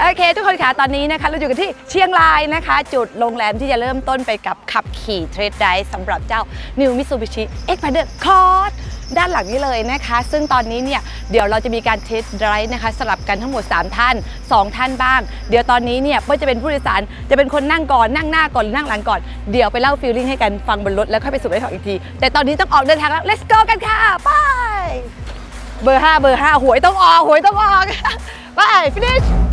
โอเค ทุกคนคะตอนนี้นะคะ เราอยู่กันที่เชียงรายนะคะ จุดโรงแรมที่จะเริ่มต้นไปกับขับขี่เทรดไดสำหรับเจ้า New Mitsubishi Xpander Cross ด้านหลังนี้เลยนะคะ ซึ่งตอนนี้เนี่ย เดี๋ยวเราจะมีการเทสไดรฟ์นะคะสลับกันทั้งหมด 3 ท่าน 2 ท่านบ้าง เดี๋ยวตอนนี้เนี่ยเปิ้จะเป็นผู้โดยสารจะเป็นคนนั่งก่อนนั่งหน้าก่อนหรือนั่งหลังก่อน เดี๋ยวไปเล่าฟีลลิ่งให้กันฟังบนรถแล้วค่อยไปสู่ไอ้องอีกที แต่ตอนนี้ต้องออกเดินทางแล้ว let's go กันค่ะไปเบอร์5เบอร์5หวยต้องออกหวยต้องออก ไป finish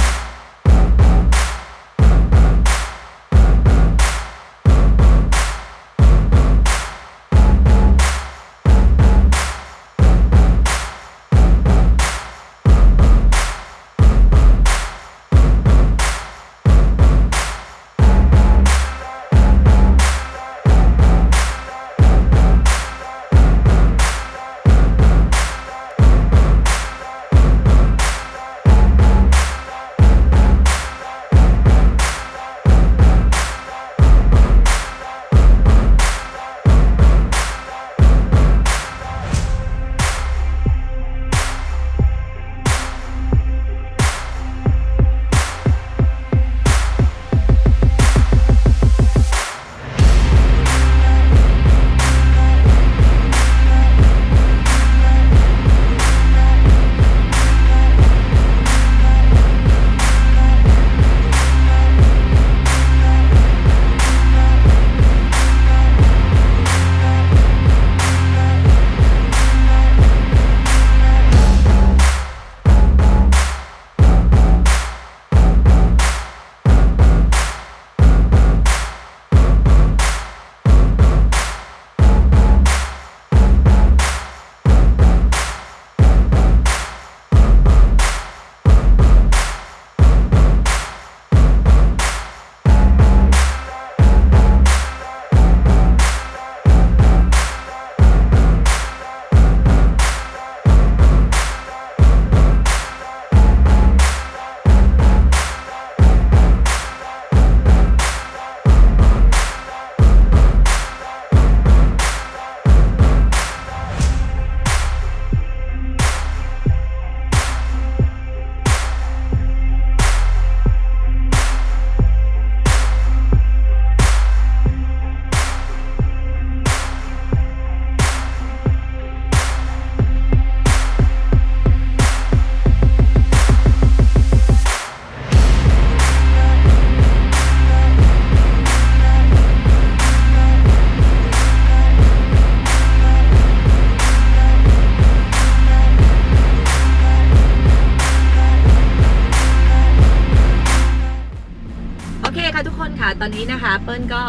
นค่ะตอนนี้นะคะ เปิ้ลก็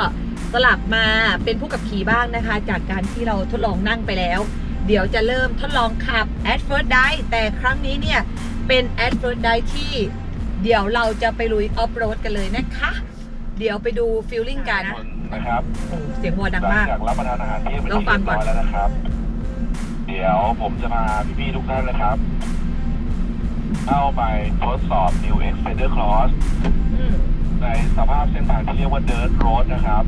สลับมาเป็นผู้กับขี่บ้างนะคะ จากการที่เราทดลองนั่งไปแล้ว เดี๋ยวจะเริ่มทดลองขับ at first dive แต่ครั้งนี้เนี่ย เป็น at first dive ที่เดี๋ยวเราจะไปลุยออฟโรดกันเลยนะคะ เดี๋ยวไปดูฟิลลิ่งกันนะครับโอ้เสียงวอดังหลัมากจากรับประทานอาหารเที่ยงเป็นลองที่ฟัเรีงยบก่อนร้อยแล้วนะครับ เดี๋ยวผมจะพาพี่ๆทุกท่านนะครับ เข้าไปทดสอบ New Xpander Cross อืม ในสภาพเส้นทางที่เรียกว่า Dirt Road นะครับ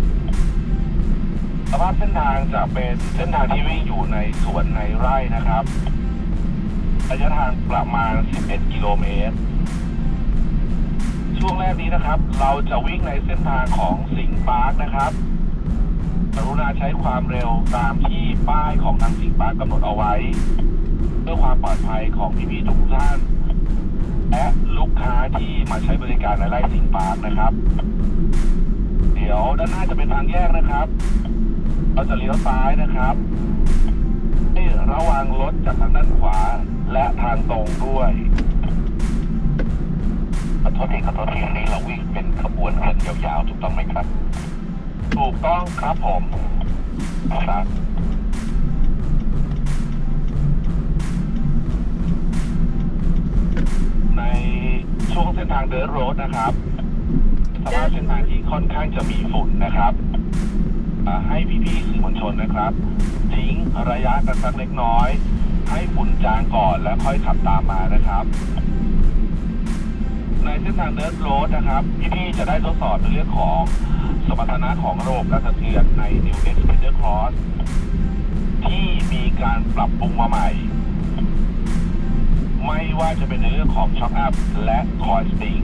สภาพเส้นทางจะเป็นเส้นทางที่วิ่งอยู่ในสวนในไร่นะครับระยะทางประมาณ 11 กิโลเมตร ช่วงแรกนี้นะครับ เราจะวิ่งในเส้นทางของสิงห์ปาร์คนะครับกรุณาใช้ความเร็วตามที่ป้ายของทางสิงห์ปาร์คกำหนดเอาไว้ เพื่อความปลอดภัยของพี่ๆทุกท่าน และ ลูกค้าที่มาใช้บริการในไร่สิงห์ปาร์คนะครับ เดี๋ยวด้านหน้าจะเป็นทางแยกนะครับ เราจะเลี้ยวซ้ายนะครับให้ระวังรถจากทางด้านขวาและทางตรงด้วยขอโทษทีขอโทษทีนนี้เราวิ่งเป็นขบวนกันยาวๆถูกต้องไหมครับ ถูกต้องครับผมครับ ในช่วงเส้นทางเดินรดนะครับสภาพเส้นทางที่ค่อนข้างจะมีฝุ่นนะครับให้พี่ๆสื่อมวลชนนะครับ ทิ้งระยะกันสักเล็กน้อย ให้ฝุ่นจางก่อนแล้วค่อยขับตามมานะครับ ในเส้นทางเดินรดนะครับ พี่ๆจะได้ทดสอบเรื่องของสมรรถนะของระบบการสะเทือนใน New Xpander Cross ที่มีการปรับปรุงมาใหม่ ไม่ว่าจะเป็นในเรื่องของช็อคอัพและคอยสปริง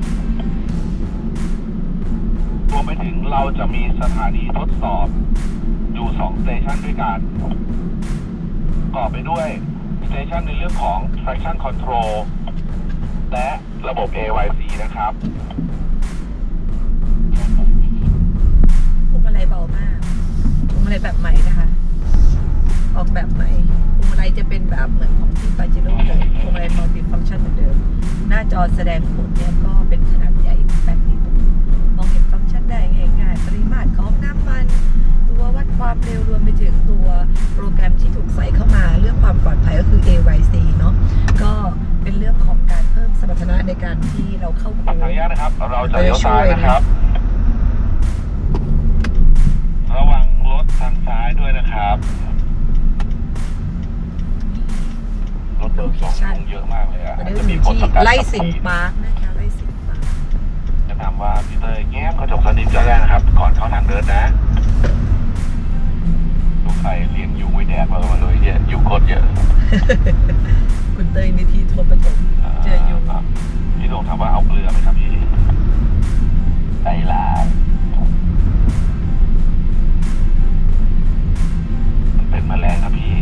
รวมไปถึงเราจะมีสถานีทดสอบ อยู่2สเตชันด้วยกันประกอบไปด้วยสเตชันในเรื่องของ traction control และระบบ AYC นะครับพวงมาลัยเบามากพวงมาลัยแบบใหม่นะคะ ออกแบบใหม่พวงมาลัยจะเป็นแบบเหมือนของที่ปาเจโร่เลยพวงมาลัยมัลติฟังก์ชันเหมือนเดิม หน้าจอแสดงผลเนี่ยก็เป็นขนาดใหญ่8นิ้วมองเห็นฟังก์ชันได้ง่ายๆ ปริมาตรของน้ำมัน ตัววัดความเร็วรวมไปถึงตัวโปรแกรมที่ถูกใส่เข้ามา เรื่องความปลอดภัยก็คือ AYC เนาะก็เป็นเรื่องของการเพิ่มสมรรถนะในการที่เราเข้าขอโค้อนุงญาตนะครับ เราจะเลี้ยวซ้ายนะครับระวังรถทางซ้ายด้วยนะครับ รถเบอร์สองลงเยอะมากเลยอะวันนี้จะเราอมียู่ผลที่ต่อการไล่ขับสิงขี่ปาร์คนะคะไล่สิงปาร์คจะถามว่าพี่เตยแง้มกระจกสนิมจะได้นะครับ ก่อนเข้าทางเดินนะลูกใครเลี้ยงยุงไว้แดดมาเลยเนี่ยยุงโคตรเยอะ คุณเตยมีทีโทรประจมเจอยุงาพี่โดงถามว่าเอาเกลือไหมครับพี่ใจร้ายมันเป็นแมลงครับพี่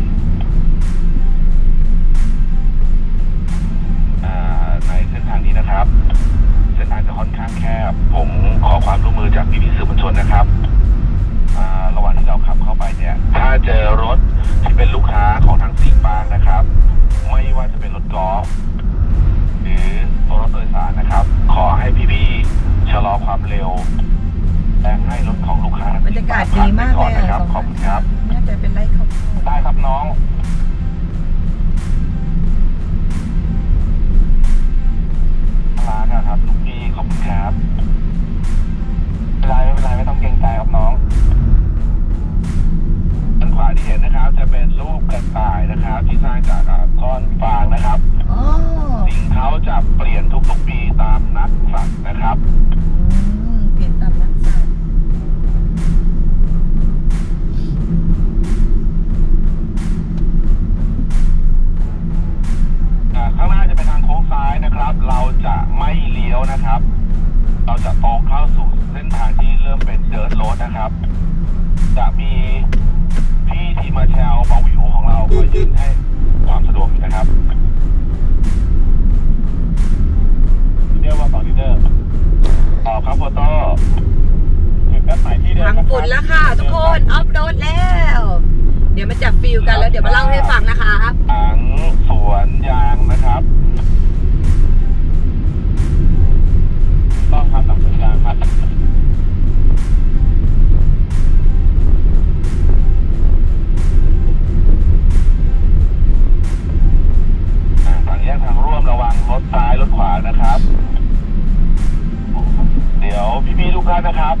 านนะครับ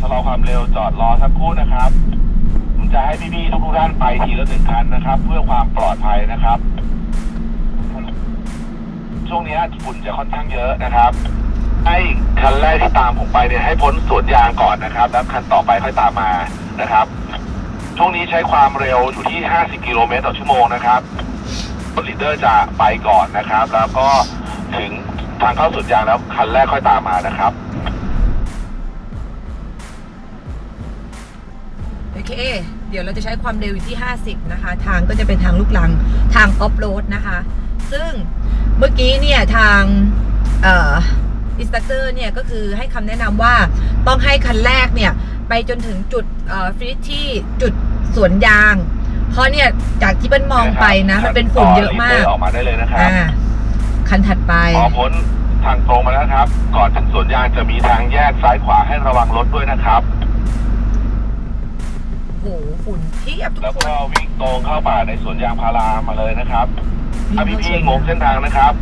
ชะลอความเร็วจอดรอสักครู่นะครับผมจะให้พี่ๆทุกๆท่านไปทีละหนึ่งคันนะครับ เพื่อความปลอดภัยนะครับ ช่วงนี้ฝุ่นจะค่อนข้างเยอะนะครับ ให้คันแรกที่ตามผมไปเนี่ยให้พ้นสวนยางก่อนนะครับ แล้วคันต่อไปค่อยตามมานะครับ ช่วงนี้ใช้ความเร็วอยู่ที่ 50 กิโลเมตรต่อชั่วโมงนะครับรถลีดเดอร์จะไปก่อนนะครับ แล้วก็ถึงทางเข้าสวนยางแล้วคันแรกค่อยตามมานะครับ เค เดี๋ยวเราจะใช้ความเร็วอยู่ที่ 50 นะคะ ทางก็จะเป็นทางลูกลังทางออฟโรดนะคะ ซึ่งเมื่อกี้เนี่ยทางเอ่ออินสตัคเตอร์เนี่ยก็คือให้คำแนะนำว่าต้องให้คันแรกเนี่ย ไปจนถึงจุดเอ่อฟรีซที่จุดสวนยาง เพราะเนี่ยจากที่เปิ้ลมองไปนะ มันเป็นฝุ่นเยอะมากออกมาได้เลยนะครับอ่าคันถัดไปพอพ้นทางตรงมาแล้วครับ ก่อนถึงสวนยางจะมีทางแยกซ้ายขวาให้ระวังรถด้วยนะครับโหฝุ่นเทียบทุกแล้วคก็นวิ่งตรงเข้าป่าในสวนยางพารามาเลยนะครับถ้าพี่ๆงงเส้นทางนะครับ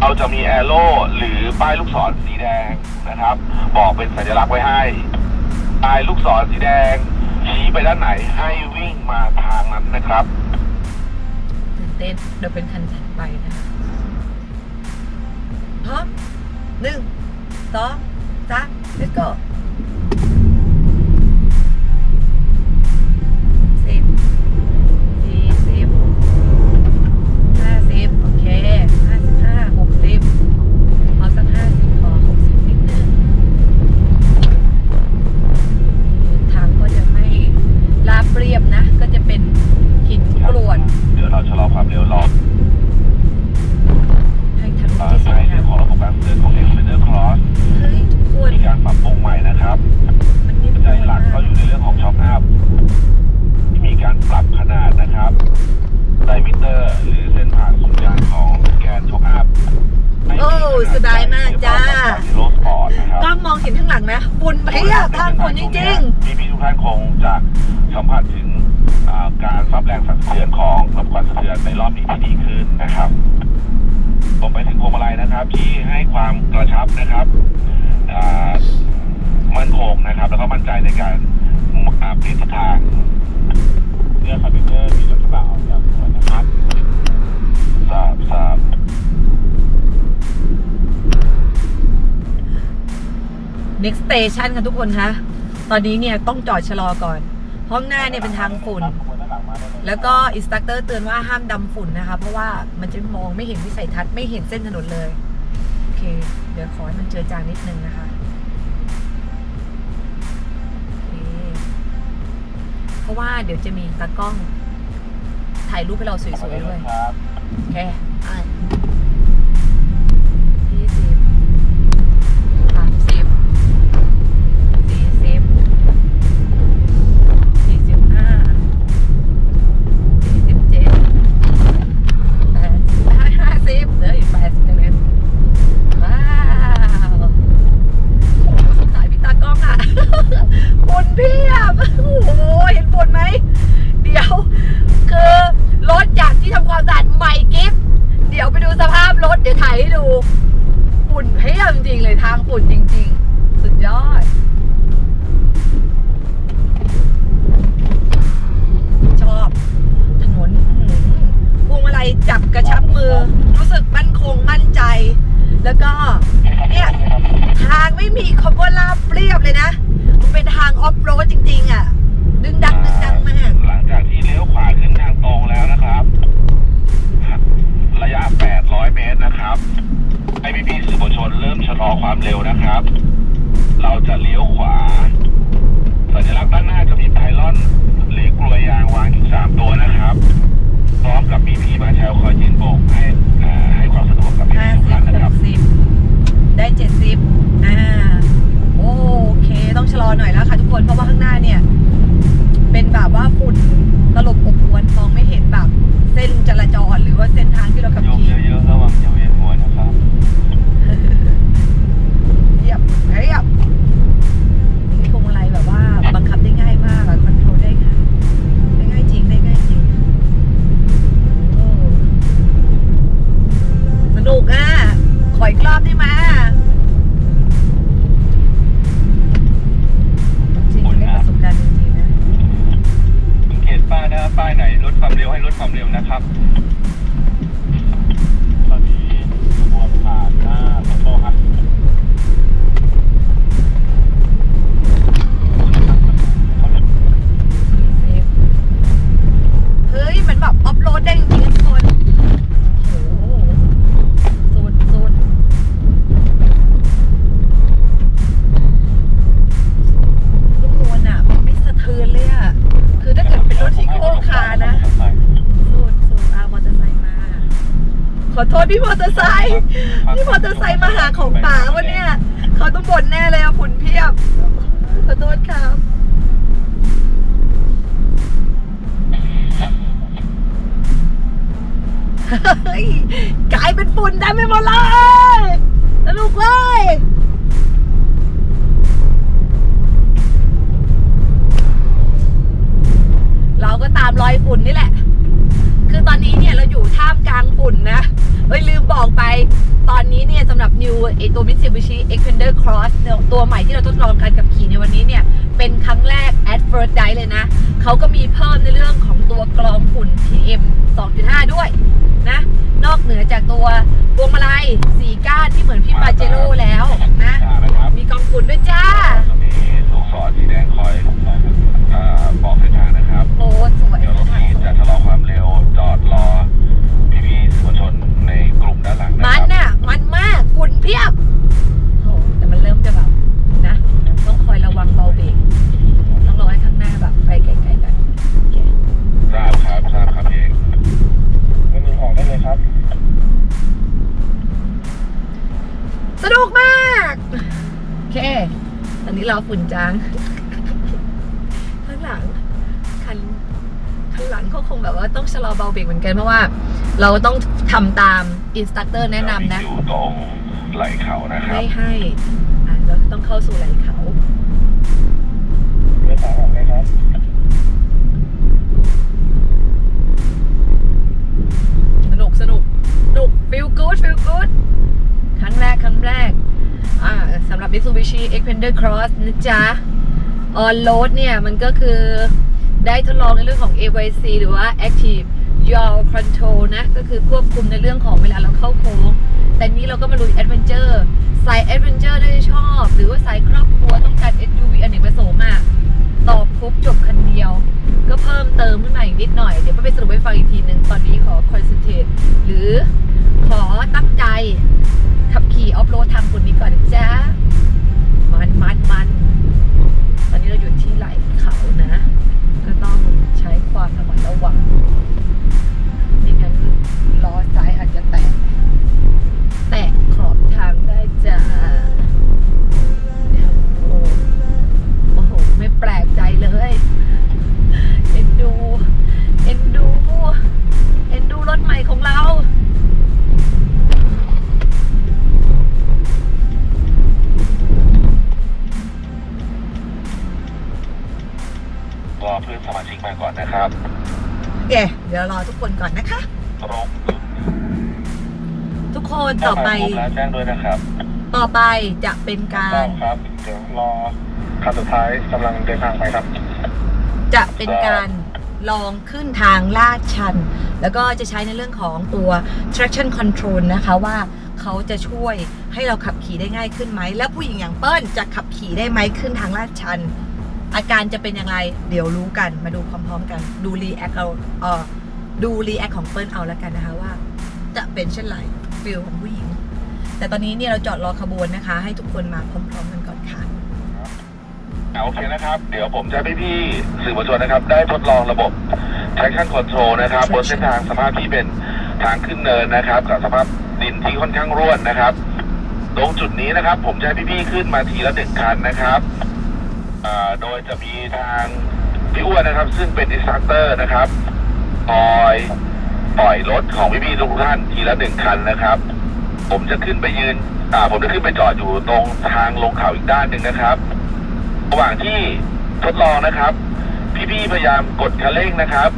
เราจะมีแอโร่หรือป้ายลูกศรสีแดงนะครับ บอกเป็นสัญลักษณ์ไว้ให้ป้ายลูกศรสีแดง ชี้ไปด้านไหนให้วิ่งมาทางนั้นนะครับตื่นเต้นเดี๋ยวเป็นคันถัดไปนะคะพร้อมหนึ่งสองสาม let's go เรียบนะ ก็จะเป็นหินกรวดเดี๋ยวเราชะลอความเร็วรอให้ทันที่สุดนะของระบบการเดินของเอ็กซ์นเดอร์คลอสเฮ้มีการปรับปรุงใหม่นะครับมันนิ่มนวหลักก็อยู่ในเรื่องของช็อคอัพที่มีการปรับขนาดนะครับไดมิเตอร์ หรือเส้นผ่านศูนย์กลางของแกนช็อคอัพ มากจ้าโรสปอร์ตนะครับกล้องมองเห็นข้างหลังไหมฝุ่นเพียบทางฝุ่นจริงพี่พี่ๆทุกท่านคงจะสัมผัสถึงอ่าการรับแรงสั่นสะเทือนของระบบการสะเทือนในรอบนี้ที่ดีขึ้นนะครับผมไปถึงพวงมาลัยนะครับ ที่ให้ความกระชับนะครับอ่ามั่นคงนะครับ แล้วก็มั่นใจในการอ่าเปลี่ยนทิศทางเรือคาร์บิเตอร์มีรถกระบะออกจากสวนนะครับทราบทราบ next station ค่ะทุกคนคะ ตอนนี้เนี่ยต้องจอดชะลอก่อนเพราะข้างหน้าเนี่ยเป็นทางฝุ่น แล้วก็อินสตัคเตอร์เตือนว่าห้ามดำฝุ่นนะคะ เพราะว่ามันจะมองไม่เห็นวิสัยทัศน์ไม่เห็นเส้นถนนเลย โอเค เดี๋ยวขอให้มันเจอจางนิดนึงนะคะโอเคเพราะว่าเดี๋ยวจะมีตากล้องถ่ายรูปให้เราสวยๆด้วยครับโอเค ฝุ่นเพียบจริง ๆ เลยทางฝุ่นจริง ๆ สุดยอด ชอบ ถนนอื้อหือพวงมาลัยจับกระชับมือ รู้สึกมั่นคงมั่นใจ แล้วก็ เนี่ย ทางไม่มีคำว่าลาบเรียบเลยนะ ขอโทษพี่มอเตอร์ไซค์พี่มอเตอร์ไซค์มาหาของป่าวะเนี่ยเขาต้องบ่นแน่เลยอะฝุ่นเพียบ ขอโทษครับเฮ้ยกลายเป็นฝุ่นได้ไม่หมดเลยสนุกเลยเราก็ตามรอยฝุ่นนี่แหละ คือตอนนี้เนี่ยเราอยู่ท่ามกลางฝุ่นนะเอ้ยลืมบอกไป ตอนนี้เนี่ยสำหรับ New ไอตัว Mitsubishi Xpander Cross เนี่ยตัวใหม่ที่เราทดลองการขับขี่ในวันนี้เนี่ย เป็นครั้งแรก at first day เลยนะ เขาก็มีเพิ่มในเรื่องของตัวกรองฝุ่น PM 2.5 ด้วยนะ นอกเหนือจากตัวพวงมาลัยสีก้านที่เหมือนพี่ เบรกเหมือนกันเพราะว่าเราต้องทำตามอินสตัคเตอร์แนะนำนะ อยู่ตรงไหลเขานะครับ ไม่ให้อะเราต้องเข้าสู่ไหลเขาเรือสายออกเลยครับ สนุกสนุกสนุก feel good feel good ครั้งแรก ครั้งแรก อ่าสำหรับ Mitsubishi Xpander Cross นะจ๊ะ on road เนี่ย มันก็คือได้ทดลองในเรื่องของ AYC หรือว่า Active Yaw Control นะ ก็คือควบคุมในเรื่องของเวลาเราเข้าโค้ง แต่นี้เราก็มาลุย Adventure สาย Adventure ได้ชอบ หรือว่าสายครอบครัวต้องการ SUV อเนกประสงค์อะตอบครบจบคันเดียว ก็เพิ่มเติมขึ้นมาอีกนิดหน่อย เดี๋ยวไปสรุปให้ฟังอีกทีหนึ่งตอนนี้ขอ concentrate หรือขอตั้งใจขับขี่ออฟโรดทางฝุ่นนี้ก่อนจ๊ะมันมันมัน ซ้ายอาจจะแตก แตกขอบทางได้จ้ะโอ้โหโอ้โห ไม่แปลกใจเลย เอ็นดู เอ็นดู เอ็นดูรถใหม่ของเรารอเพื่อนสมาชิกมาก่อนนะครับเอเดี๋ยวรอทุกคนก่อนนะคะตรงทุกค นต่อไป ถ้ามาครบแล้วแจ้งด้วยนะครับต่อไปจะเป็นการครับ เดี๋ยวรอคันสุดท้ายกำลังเดินทางไปครับ จะเป็นการลองขึ้นทางลาดชัน แล้วก็จะใช้ในเรื่องของตัว traction control นะคะว่าเขาจะช่วยให้เราขับขี่ได้ง่ายขึ้นไหม แล้วผู้หญิงอย่างเปิ้ลจะขับขี่ได้ไหมขึ้นทางลาดชัน อาการจะเป็นอย่างไร เดี๋ยวรู้กันมาดูพร้อมๆกันดูรีแอคเอาเออดูรีแอคของเปิ้ลเอาแล้วกันนะคะว่า จะเป็นเช่นไร ฟิลของผู้หญิง แต่ตอนนี้เนี่ยเราจอดรอขบวนนะคะ ให้ทุกคนมาพร้อมๆกันก่อนค่ะอ่าโอเคนะครับ เดี๋ยวผมจะให้พี่ๆสื่อมวลชนนะครับ ได้ทดลองระบบ traction control นะครับบนเส้นทางสภาพที่เป็นทางขึ้นเนินนะครับ กับสภาพดินที่ค่อนข้างร่วนนะครับ ตรงจุดนี้นะครับ ผมจะให้พี่ๆขึ้นมาทีละหนึ่งคันนะครับอ่าโดยจะมีทางพี่อ้วนนะครับ ซึ่งเป็นอินสตรัคเตอร์นะครับคอย ปล่อยรถของพี่ๆทุกท่านทีละหนึ่งคันนะครับ ผมจะขึ้นไปยืนอ่าผมจะขึ้นไปจอดอยู่ตรงทางลงเขาอีกด้านหนึ่งนะครับ ระหว่างที่ทดลองนะครับ พี่ๆพยายามกดคันเร่งนะครับ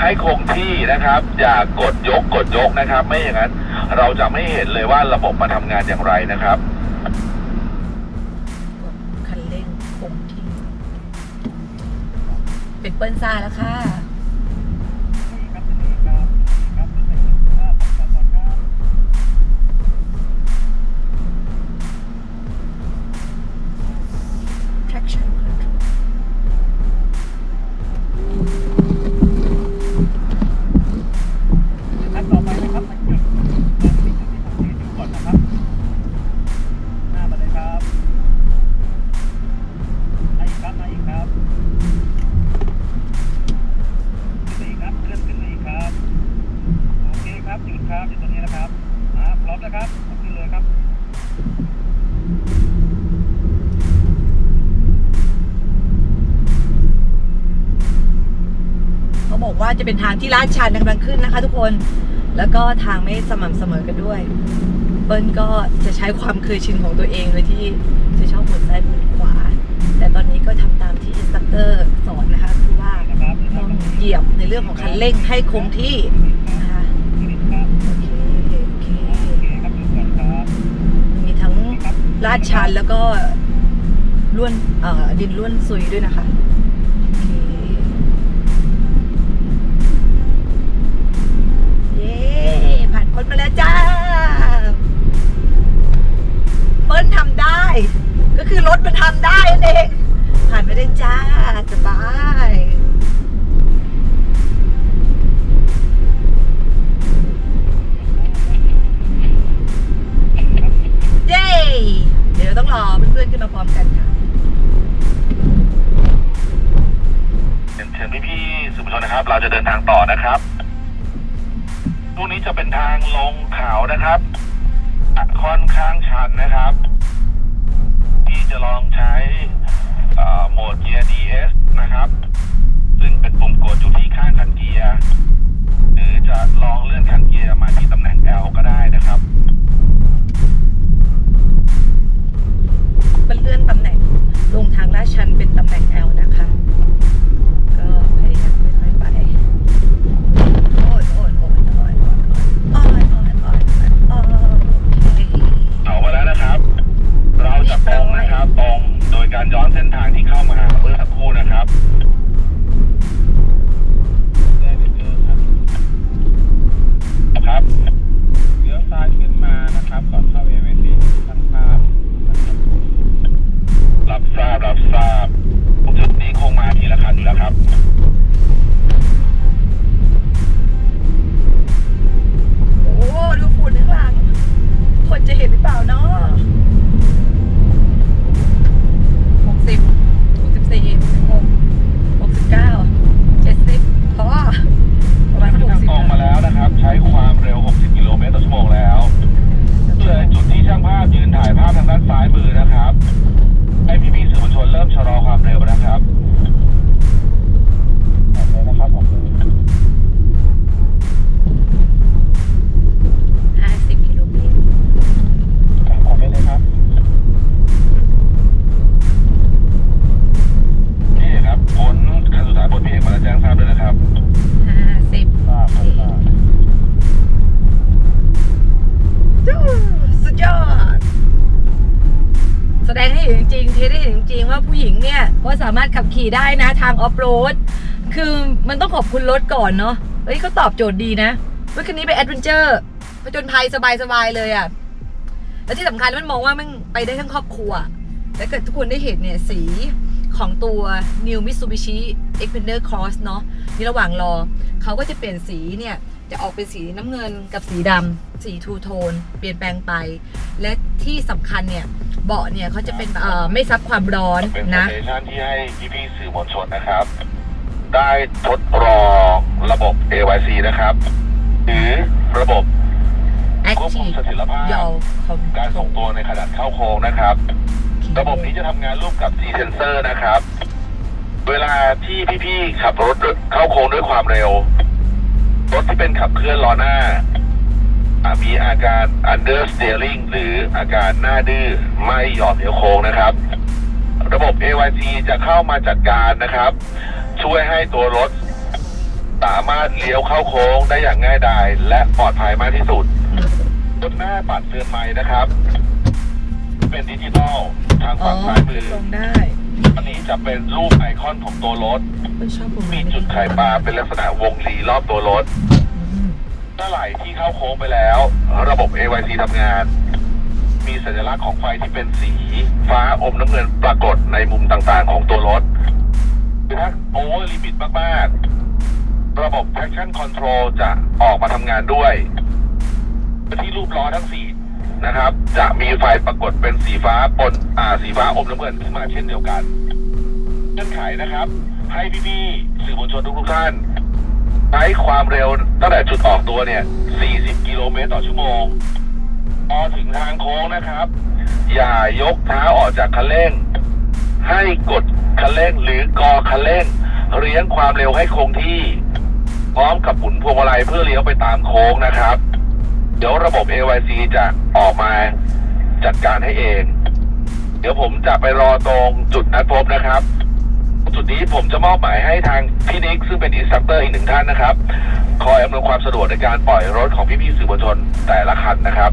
ให้คงที่นะครับ อย่ากดยกกดยกนะครับ ไม่อย่างนั้น เราจะไม่เห็นเลยว่าระบบมาทำงานอย่างไรนะครับกดคันเร่งคงที่เป็นเปิ้ลซ่าแล้วค่ะ เขาบอกว่าจะเป็นทางที่ลาดชันกำลังขึ้นนะคะ ทุกคน แล้วก็ทางไม่สม่ำเสมอกันด้วย เปิ้ลก็จะใช้ความเคยชินของตัวเองโดยที่จะชอบหมุนซ้ายหมุนขวา แต่ตอนนี้ก็ทำตามที่อินสตรัคเตอร์สอนนะคะคือว่าต้องเหยียบในเรื่องของคันเร่งให้คงที่นะคะครับโอเคโอเคโอเคครับหยุดก่อนครับมีทั้งลาดชันแล้วก็ล้วนเอ่อดินล้วนซุยด้วยนะคะ คือรถมันทำได้นั่นเองผ่านไปได้จ้าสบายเย้เดี๋ยวต้องรอเพื่อนๆขึ้นมาพร้อมกันค่ะเชิญพี่ๆสื่อมวลชนนะครับ เราจะเดินทางต่อนะครับตรงนี้จะเป็นทางลงเขานะครับค่อนข้างชันนะครับ จะลองใช้างออฟโรด คือมันต้องขอบคุณรถก่อนเนาะเฮ้ยเขาตอบโจทย์ดีนะรถคันนี้เป็นแอดเวนเจอร์ผจญภัยสบายๆเลยอะ่ะ แล้วที่สำคัญมันมองว่ามันไปได้ทั้งครอบครัว แล้วเกิดทุกคนได้เห็นเนี่ยสีของตัว New Mitsubishi Xpander Cross เนาะนี่ระหว่างรอ เขาก็จะเปลี่ยนสีเนี่ย จะออกเป็นสีน้ำเงินกับสีดำสีทูโทน เปลี่ยนแปลงไป และที่สำคัญเนี่ย เบาะเนี่ยเขาจะเป็นเอ่อไม่ซับความร้อนเป็นนะสเตชันที่ให้พี่ๆสื่อมวลชนนะครับ ได้ทดลองระบบ AYC นะครับ หรือระบบ ควบคุม Active เสถียรภาพ Yaw การส่งตัวในขนาดเข้าโค้งนะครับ ระบบนี้จะทำงานร่วมกับ G Sensor นะครับ เวลาที่พี่ๆขับรถเข้าโค้งด้วยความเร็ว รถที่เป็นขับเคลื่อนล้อหน้าอะ มีอาการ under steering หรืออาการหน้าดื้อไม่ยอมเลี้ยวโค้งนะครับ ระบบ AYC จะเข้ามาจัดการนะครับ ช่วยให้ตัวรถสามารถเลี้ยวเข้าโค้งได้อย่างง่ายดายและปลอดภัยมากที่สุดบนหน้าปัดเตือนไม้นะครับ เป็นดิจิตอลทางอ๋อฝั่งซ้ายมือลงได้อันนี้จะเป็นรูปไอคอนของตัวรถไม่ชอบผมมีจุดไข่ปลาเป็นลักษณะวงรีรอบตัวรถ เมื่อไหร่ที่เข้าโค้งไปแล้ว ระบบ AYC ทำงาน มีสัญลักษณ์ของไฟที่เป็นสี ฟ้าอมน้ำเงินปรากฏในมุมต่างๆ ของตัวรถคือถ้าโอเวอร์ลิมิตมากๆ ระบบ traction control จะออกมาทำงานด้วย ที่รูปล้อทั้งสี่นะครับ จะมีไฟปรากฏเป็นสีฟ้าปนอ่าสีฟ้าอมน้ำเงินขึ้นมาเช่นเดียวกันเงื่อนไขนะครับ ให้พี่ๆสื่อมวลชนทุกๆท่าน ช้ความเร็วตั้งแต่จุดออกตัวเนี่ย 40 กิโลเมตรต่อชั่วโมง พอถึงทางโค้งนะครับ อย่ายกเท้าออกจากคันเร่ง ให้กดคันเร่งหรือกอคันเร่ง เลี้ยงความเร็วให้คงที่ พร้อมกับหมุนพวงมาลัยเพื่อเลี้ยวไปตามโค้งนะครับ เดี๋ยวระบบ AYC จะออกมาจัดการให้เอง เดี๋ยวผมจะไปรอตรงจุดนัดพบนะครับ จุดนี้ผมจะมอบหมายให้ทางพี่นิกซึ่งเป็นอินสตัคเตอร์อีกหนึ่งท่านนะครับ คอยอำนวยความสะดวกในการปล่อยรถของพี่ๆสื่อมวลชนแต่ละคันนะครับ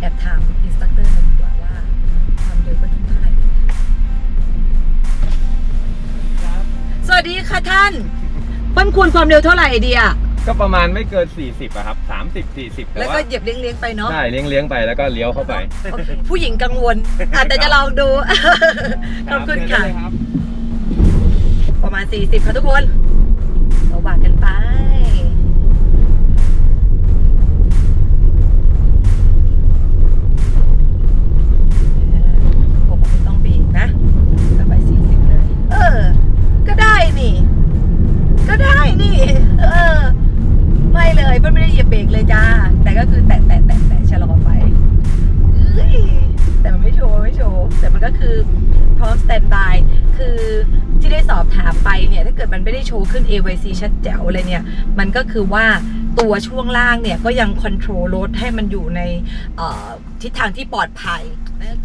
แอบถามอินสตัคเตอร์หน่อยดีกว่าว่าความเร็วก็ต้องเท่าไหร่สวัสดีค่ะท่านเพิ่มคูณความเร็วเท่าไหร่ไอเดีย ก็ประมาณไม่เกิน 40อะครับ 30 40แต่แล้วก็ว่าเหยียบเลี้ยงๆไปเนาะ ใช่เลี้ยงเลี้ยงๆไปแล้วก็เลี้ยวเข้าไปโอเคผู้หญิงกังวลอาจจะแต่จะลองดู ขอบคุณค่ะรับประมาณ 40 ค่ะทุกคนเราว่ากันไป ผมไม่ต้องเบรกนะก็ไป 40 เลย เออ ก็ได้นี่ ก็ได้นี่ เออไม่ เลยเพื่อนไม่ได้เหยียบเบรกเลยจ้า แต่ก็คือแตะแตะแตะแตะชะลอไปเอ้ยแต่มันไม่โชว์ไม่โชว์แต่มันก็คือพร้อมสแตนบายคือที่ได้สอบถามไปเนี่ยถ้าเกิดมันไม่ได้โชว์ขึ้น AYC ชัดแจ๋วเลยเนี่ย มันก็คือว่าตัวช่วงล่างเนี่ย ก็ยังคอนโทรลรถให้มันอยู่ในทิศทางที่ปลอดภัย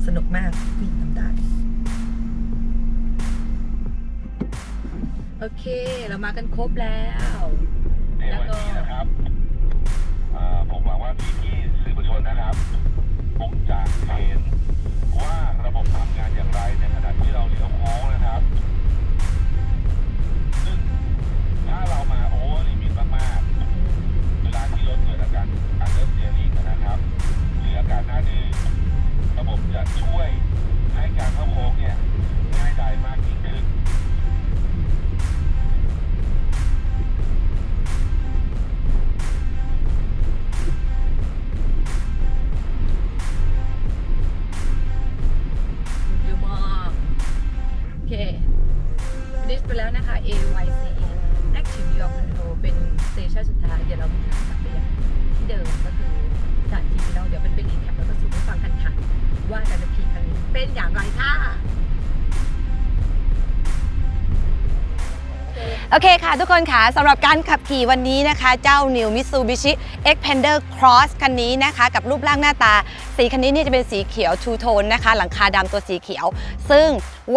สนุกมากวิ่งทำได้โอเค เรามากันครบแล้ว ในวันนี้นะครับผมหวังว่าพี่ๆสื่อมวลชนนะครับคงจะเห็นว่าระบบทำงาน เคค่ะทุกคนค่ะสำหรับการขับขี่วันนี้นะคะ เจ้า New Mitsubishi Xpander Cross คันนี้นะคะ กับรูปร่างหน้าตา สีคันนี้เนี่ยจะเป็นสีเขียวทูโทนนะคะ หลังคาดำตัวสีเขียว ซึ่ง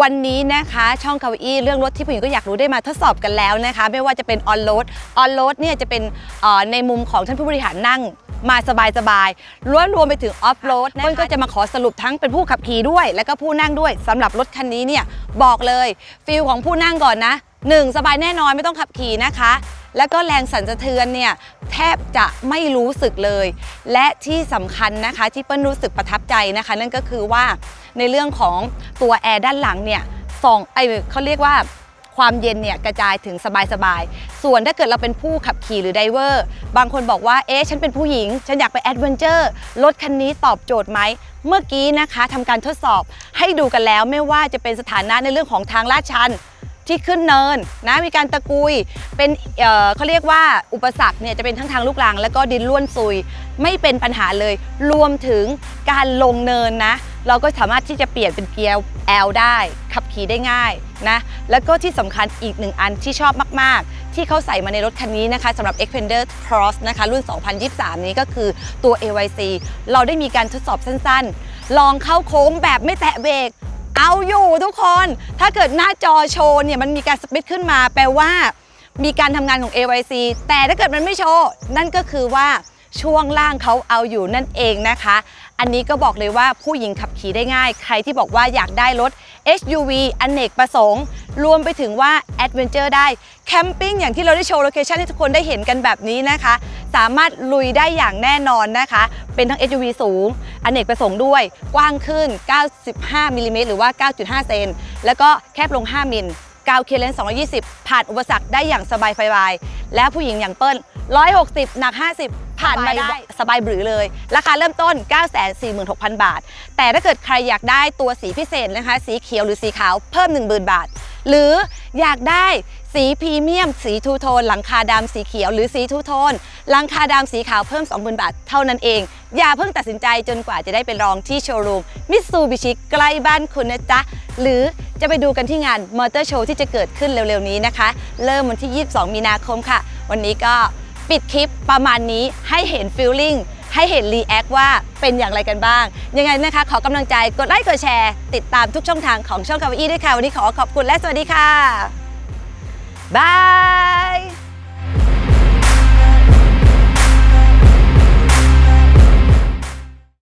วันนี้นะคะช่องคาวีเรื่องรถที่ผู้หญิงก็อยากรู้ได้มาทดสอบกันแล้วนะคะ ไม่ว่าจะเป็นออนโรดออนโรดเนี่ยจะเป็นเอ่อในมุมของท่านผู้บริหารนั่งมาสบายๆรวมรวมไปถึงออฟโรดเปิ้ลก็จะมาขอสรุปทั้งเป็นผู้ขับขี่ด้วย แล้วก็ผู้นั่งด้วยสำหรับรถคันนี้เนี่ยบอกเลยฟิลของผู้นั่งก่อนนะ 1 สบายแน่นอนไม่ต้องขับขี่นะคะ แล้วก็แรงสั่นสะเทือนเนี่ยแทบจะไม่รู้สึกเลย และที่สำคัญนะคะที่เปิ้ลรู้สึกประทับใจนะคะ นั่นก็คือว่าในเรื่องของตัวแอร์ด้านหลังเนี่ยส่องไอเขาเรียกว่าความเย็นเนี่ยกระจายถึงสบายๆ ส่วนถ้าเกิดเราเป็นผู้ขับขี่หรือไดเวอร์ บางคนบอกว่า เอ๊ะ ฉันเป็นผู้หญิง ฉันอยากไปแอดเวนเจอร์ รถคันนี้ตอบโจทย์ไหม เมื่อกี้นะคะทำการทดสอบให้ดูกันแล้วไม่ว่าจะเป็นสถานะในเรื่องของทางลาดชัน ที่ขึ้นเนินนะมีการตะกุยเป็นเอ่อเขาเรียกว่าอุปสรรคเนี่ยจะเป็นทั้งทางลูกรัง แล้วก็ดินล้วนซุย ไม่เป็นปัญหาเลย รวมถึงการลงเนินนะเราก็สามารถที่จะเปลี่ยนเป็นเกียร์ L ได้ขับขี่ได้ง่ายนะแล้วก็ที่สำคัญอีกหนึ่งอันที่ชอบมาก ๆ ที่เขาใส่มาในรถคันนี้นะคะสำหรับ Xpander Cross นะคะรุ่น 2023 นี้ก็คือตัว AYC เราได้มีการทดสอบสั้น ๆ ลองเข้าโค้งแบบไม่แตะเบรก เอาอยู่ทุกคน ถ้าเกิดหน้าจอโชว์เนี่ยมันมีการสปิทขึ้นมา แปลว่ามีการทำงานของ AYC แต่ถ้าเกิดมันไม่โชว์ นั่นก็คือว่าช่วงล่างเขาเอาอยู่นั่นเองนะคะ อันนี้ก็บอกเลยว่าผู้หญิงขับขี่ได้ง่าย ใครที่บอกว่าอยากได้รถ SUV อเนกประสงค์ รวมไปถึงว่าแอดเวนเจอร์ได้ แคมปิ้งอย่างที่เราได้โชว์โลเคชันให้ทุกคนได้เห็นกันแบบนี้นะคะ สามารถลุยได้อย่างแน่นอนนะคะ เป็นทั้ง SUV สูง อเนกประสงค์ด้วย กว้างขึ้น 95มิลลิเมตรหรือว่า 9.5 เซน แล้วก็แคบลง 5 มิลกาวเคเลน220 ผ่านอุปสรรคได้อย่างสบายสบายๆและผู้หญิงอย่างเปิ้ล 160 หนัก 50 ผ่านมาได้สบายบรือเลย ราคาเริ่มต้น 946,000 บาท แต่ถ้าเกิดใครอยากได้ตัวสีพิเศษนะคะ สีเขียวหรือสีขาวเพิ่ม 10,000 บาท หรืออยากได้สีพรีเมียม สีทูโทน หลังคาดำสีเขียวหรือสีทูโทน หลังคาดำสีขาวเพิ่ม 20,000 บาท เท่านั้นเอง อย่าเพิ่งตัดสินใจจนกว่าจะได้ไปลองที่โชว์รูมมิตซูบิชิใกล้บ้านคุณนะจ๊ะ หรือจะไปดูกันที่งานมอเตอร์โชว์ที่จะเกิดขึ้นเร็วๆนี้นะคะ เริ่มวันที่ 22 มีนาคมค่ะ วันนี้ก็ ปิดคลิปประมาณนี้ให้เห็นฟิลลิ่งให้เห็นรีแอคว่าเป็นอย่างไรกันบ้าง ยังไงนะคะ ขอกำลังใจกดไลค์กดแชร์ ติดตามทุกช่องทางของช่องคาวอี้ด้วยค่ะ วันนี้ขอขอบคุณและสวัสดีค่ะ บาย